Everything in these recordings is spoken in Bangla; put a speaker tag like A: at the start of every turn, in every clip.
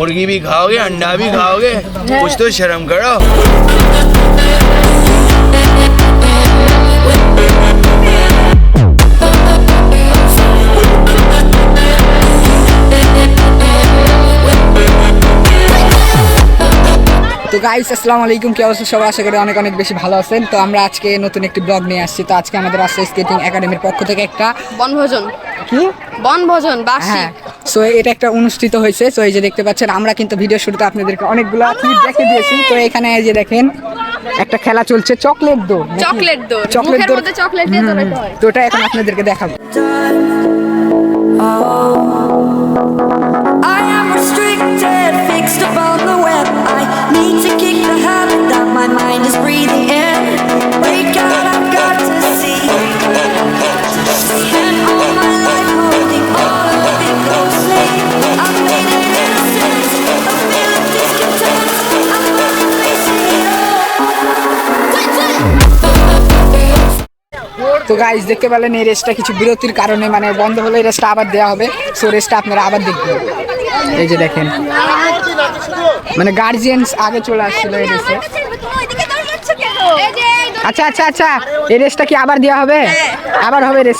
A: मुर्गी भी खाओगे अंडा भी खाओगे कुछ तो शर्म करो
B: তো গাইস আসসালামু আলাইকুম কি অবস্থা সবাই আশা করি অনেক অনেক বেশি ভালো আছেন তো আমরা আজকে নতুন একটি ব্লগ নিয়ে আসছি তো আজকে আমাদের আসছে স্কেটিং একাডেমির পক্ষ থেকে একটা
C: বনভোজন
B: কি
C: বনভোজন বাসি
B: হ্যাঁ সো এটা একটা অনুষ্ঠিত হয়েছে। সো এই যে দেখতে পাচ্ছেন আমরা কিন্তু ভিডিও শুরুতে আপনাদেরকে অনেকগুলো ক্লিপ দেখে দিয়েছি। তো এখানে এই যে দেখেন একটা খেলা চলছে চকলেট দৌড়
C: চকলেট দৌড়
B: চকলেট
C: মুখের
B: দৌড়
C: মধ্যে চকলেট
B: তো ওটা এখন আপনাদেরকে দেখাবো। তো গাইজ দেখতে পেলেন এই রেসটা কিছু বিরতির কারণে মানে বন্ধ হলে এই রেসটা আবার দেওয়া হবে। সো রেসটা আপনারা আবার দেখবেন। এই যে দেখেন। মানে গার্জিয়ান আগে চলে আসছিল এই রেসে আচ্ছা আচ্ছা আচ্ছা। এই রেসটা কি আবার দেওয়া হবে? আবার হবে রেস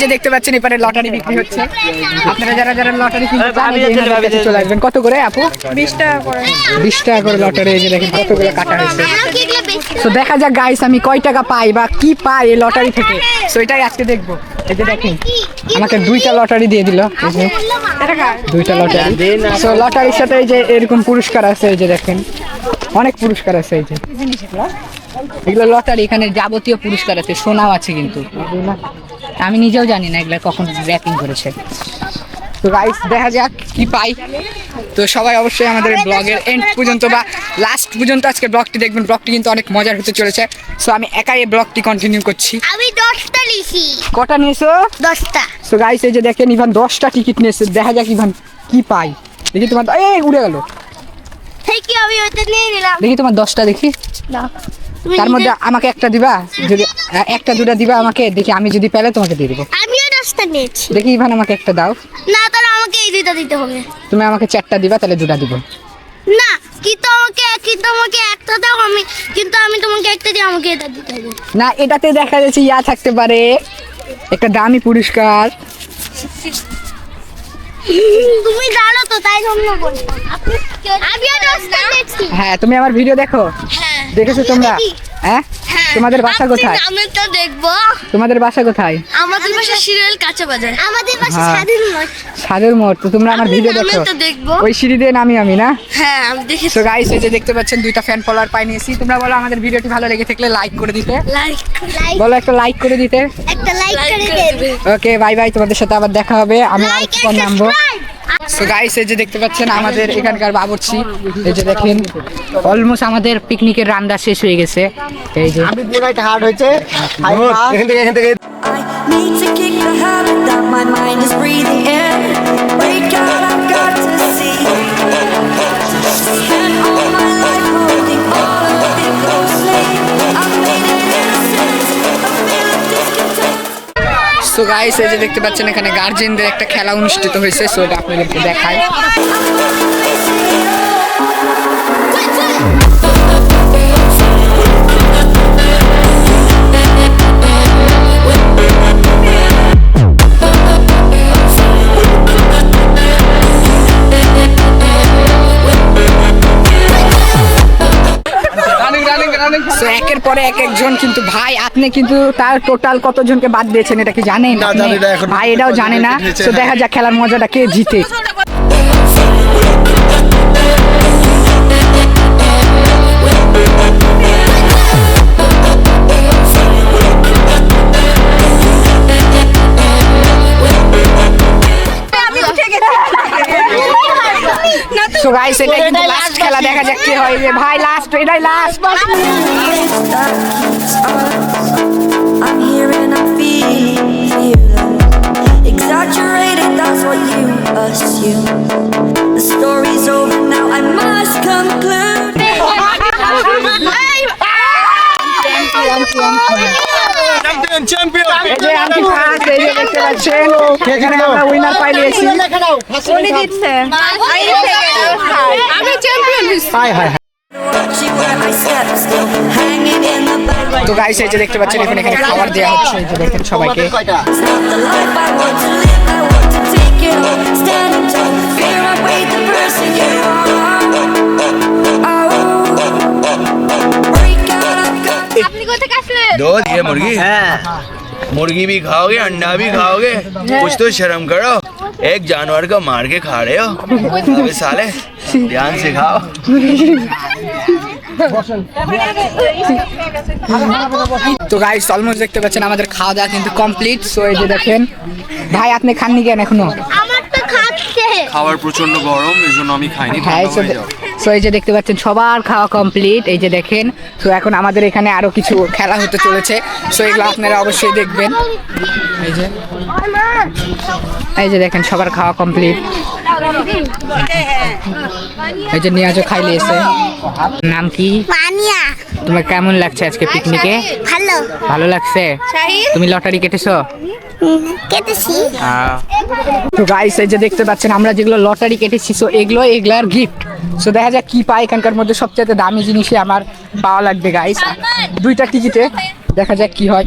C: যে
B: দেখতে পাচ্ছেন এপারে লটারি বিক্রি হচ্ছে। আপনারা যারা যারা লটারি কিনতে চান চলে আসবেন। কত করে আপু? বিশ টাকা করে। বিশ টাকা করে লটারি এই যে দেখেন কতগুলো কাটা হয়েছে। তো দেখা যাক গাইস আমি কয় টাকা পাই বা কি পাই এই লটারি থেকে। তো এটাই আজকে দেখব। এই যে দেখেন আমাকে দুইটা লটারি দিয়ে দিল। এই যে দুইটা লটারি। তো লটারির সাথে এই যে এরকম পুরস্কার আছে এই যে দেখেন অনেক পুরস্কার আছে এই যে। এগুলো লটারি এখানে যাবতীয় পুরস্কার আছে সোনাও আছে কিন্তু। আমি নিজেও জানি না এগুলো কখন র্যাপিং করেছে। তো গাইস দেখা যাক কি পাই। তো সবাই অবশ্যই আমাদের ব্লগের এন্ড পর্যন্ত বা লাস্ট পর্যন্ত আজকে ব্লগটি দেখবেন। ব্লগটি কিন্তু অনেক মজার হতে চলেছে। সো আমি একাই এই ব্লগটি কন্টিনিউ করছি।
D: আমি দশটা লিখি
B: কটা নিয়েছো?
D: দশটা।
B: সো গাইস এই যে দেখেন ইভান দশটা টিকিট নিয়েছে। দেখা যাক ইভান কি পাই। দেখি তোমার এই উড়ে গেল।
D: ইউ আমি ওটা নিয়ে নিলাম।
B: দেখি তোমার দশটা দেখি।
D: তুমি
B: তার মধ্যে আমাকে একটা দিবা যদি একটা দুটা দিবা আমাকে দেখি আমি যদি পেলে তোমাকে দিয়ে দেবো।
D: আমিও দশটা নিয়েছি।
B: দেখি ইভান আমাকে একটা দাও।
D: না তাহলে আমাকে এই দুইটা দিতে হবে।
B: তুমি আমাকে চারটা দিবা তাহলে দুটা দিব।
D: না কিন্তু আমাকে কিন্তু আমাকে একটা দাও আমি কিন্তু আমি তোমাকে একটা দিয়ে আমাকে এটা দিতে হবে।
B: না এটাতে দেখা যাচ্ছে ইয়া থাকতে পারে। একটা দামি পুরস্কার।
D: তুমি জানো তো তাই জন্য বলছি আমিও দশটা
B: হ্যাঁ তুমি আমার ভিডিও দেখো।
D: হ্যাঁ।
B: দেখেছ তোমরা? হ্যাঁ? তোমাদের বাসা কোথায়?
D: আমি তো দেখব।
B: তোমাদের বাসা কোথায়?
D: আমাদের বাসা সিরিয়াল কাঁচা বাজার। আমাদের বাসা
B: হ্যাঁ।
D: স্বাধীন নয়
B: সাদের মোড় তো তোমরা আমার ভিডিও
D: আমি
B: দেখো।
D: তো দেখব।
B: ওই সিঁড়ি দিয়ে নামি আমি না?
D: হ্যাঁ আমি দেখি
B: তো গাইস এই যে দেখতে পাচ্ছেন দুইটা ফ্যান ফলোয়ার পাই নিয়েছি তোমরা বলো আমাদের ভিডিওটি ভালো লেগে থাকলে লাইক করে দিতে।
D: লাইক লাইক
B: বলো একটা লাইক করে দিতে।
D: একটা লাইক করে দেবে
B: ওকে বাই বাই তোমাদের সাথে আবার দেখা হবে। আমি আর নামবো? তো গাইস এই যে দেখতে পাচ্ছেন আমাদের এখানকার বাবুর্চি। এই যে দেখেন অলমোস্ট আমাদের পিকনিকের রান্না শেষ হয়ে গেছে। এই যে।
E: I need to kick the habit that my mind
B: so guys এই যে দেখতে পাচ্ছেন, এখানে গার্জেনদের একটা খেলা অনুষ্ঠিত হয়েছে সো এটা আপনাদেরকে দেখাই। পরে এক একজন কিন্তু ভাই আপনি কিন্তু তার টোটাল কতজনকে বাদ দিয়েছেন এটা কি জানেন ভাই এটাও জানে না। তো দেখা যাক খেলার মজাটা কে জিতে। তো গাইস এটা কিন্তু খেলা দেখা যাক কি হয় যে ভাই লাস্ট এটাই last
E: that keeps us. I'm here and I'm feeling fearless. Exaggerated, that's what you assume. The story's over now, I must conclude.
B: আছেন? এখানে আমরা উইনার পাইয়েছি উনি জিতছে
C: আমি চ্যাম্পিয়ন
E: হাই হাই
B: তো গাইস এই যে দেখতে পাচ্ছেন এখানে এখানে খাবার দেওয়া হচ্ছে। এই যে দেখেন সবাইকে।
C: আপনি কোথা আসলেন?
A: দো দিয়ে মুরগি? হ্যাঁ। मुर्गी भी खाओगे अंडा भी खाओगे कुछ तो शर्म करो एक जानवर को मार के खा रहे हो अबे साले ध्यान से खाओ
B: তো গাইস অলমোস্ট দেখতে পাচ্ছেন আমাদের খাওয়া দাওয়া কিন্তু কমপ্লিট সো এই যে দেখেন ভাই আপনি খাননি কেন এখনো
D: আমার তো খাচ্ছে
F: খাবার প্রচন্ড গরম এই জন্য আমি খাইনি
B: সো এই যে দেখতে পাচ্ছেন সবার খাওয়া কমপ্লিট এই যে দেখেন তো এখন আমাদের এখানে আরও কিছু খেলা হতে চলেছে। সো এগুলো আপনারা অবশ্যই দেখবেন। এই যে এই যে দেখেন সবার খাওয়া কমপ্লিট এই যে নিয়াজও খাই লিয়েছে নাম কি? তোমার কেমন লাগছে আজকে পিকনিকে
D: ভালো।
B: ভালো লাগছে? তুমি লটারি কেটেছো?
D: কেটেছি।
B: তো গাইস এই যে দেখতে পাচ্ছেন আমরা যেগুলো লটারি কেটেছি সো এগুলো এগুলার গিফট সো দেখা যাক কি পাই এখানকার মধ্যে সবচেয়ে দামি জিনিসই আমার পাওয়া লাগবে গাইস দুইটা টিকিটে দেখা যাক কি হয়।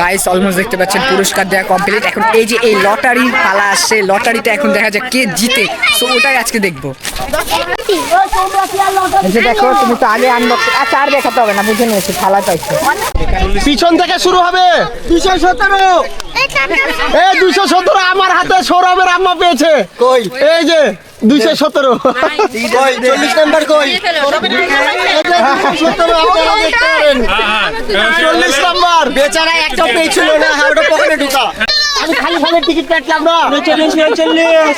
B: গাইস অলমোস্ট দেখতে পাচ্ছেন পুরস্কার দেওয়া কমপ্লিট এখন এই যে এই লটারির পালা আসছে লটারিতে এখন দেখা যাক কে জিতে। সো ওটাই আজকে দেখব। যে দেখো তুমি তো আগে আনবক্স আচ্ছা আর দেখাতে হবে না বুঝে নিয়েছি থালা চাইছে।
G: পিছন থেকে শুরু হবে। দুশো সতেরো। এই দুশো সতেরো আমার হাতে সৌরভের আম্মা পেয়েছে। কই? এই যে দুইশো সতেরো। চল্লিশ নাম্বার কই? চল্লিশ নাম্বার। বেচারা একটা পেয়েছিল না হ্যাঁ ওটা পকেটে ঢুকা। আমি খালি খালি টিকিট কাটলাম না। চল্লিশ চল্লিশ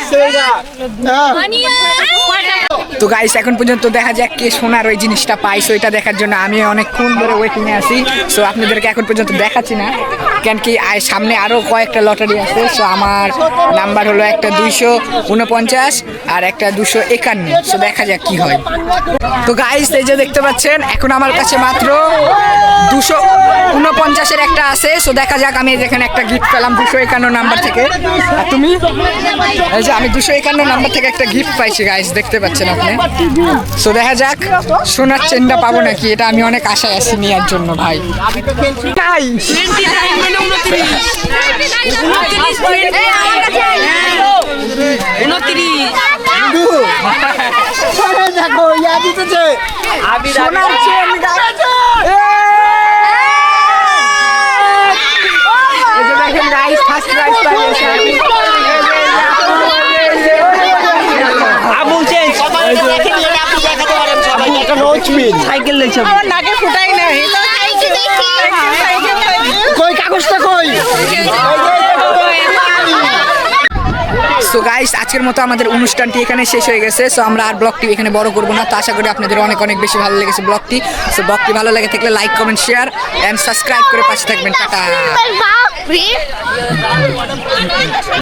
B: তো গাইস এখন পর্যন্ত দেখা যাক কে সোনার ওই জিনিসটা পাইছে ওইটা দেখার জন্য আমি অনেকক্ষণ ধরে ওয়েটিং এ আছি। সো আপনাদেরকে এখন পর্যন্ত দেখাচ্ছি না। কেন কি সামনে আরও কয়েকটা লটারি আছে। সো আমার নাম্বার হলো একটা দুইশো উনপঞ্চাশ আর একটা দুশো একান্ন। সো দেখা যাক কি হয়। তো গাইস এই যে দেখতে পাচ্ছেন, এখন আমার কাছে মাত্র দুশো উনপঞ্চাশের একটা আছে। সো দেখা যাক আমি যেখানে একটা গিফট পেলাম দুশো একান্ন নাম্বার থেকে। আর তুমি? আমি দুশো একান্ন নাম্বার থেকে একটা গিফট পাইছি গাইস দেখতে পাচ্ছেন আপনি? সো দেখা যাক সোনার চেনটা পাবো নাকি? এটা আমি অনেক আশায় আছি নেওয়ার জন্য ভাই।
G: দেখো ইয়া দিতেছে
B: সোনার চেন দেখেন গাইস ফার্স্ট প্রাইজ পাইছে
G: একটা রোজ
B: আমার নাকে ফুটাই নাই।
G: কই কাগজটা কই?
B: সো গাইস আজকের মতো আমাদের অনুষ্ঠানটি এখানে শেষ হয়ে গেছে। সো আমরা আর ব্লগটি এখানে বড় করব না। তো আশা করি আপনাদের অনেক অনেক বেশি ভালো লেগেছে ব্লগটি। সো ব্লগটি ভালো লেগে থাকলে like comment share and subscribe করে পাশে থাকবেন। টাটা।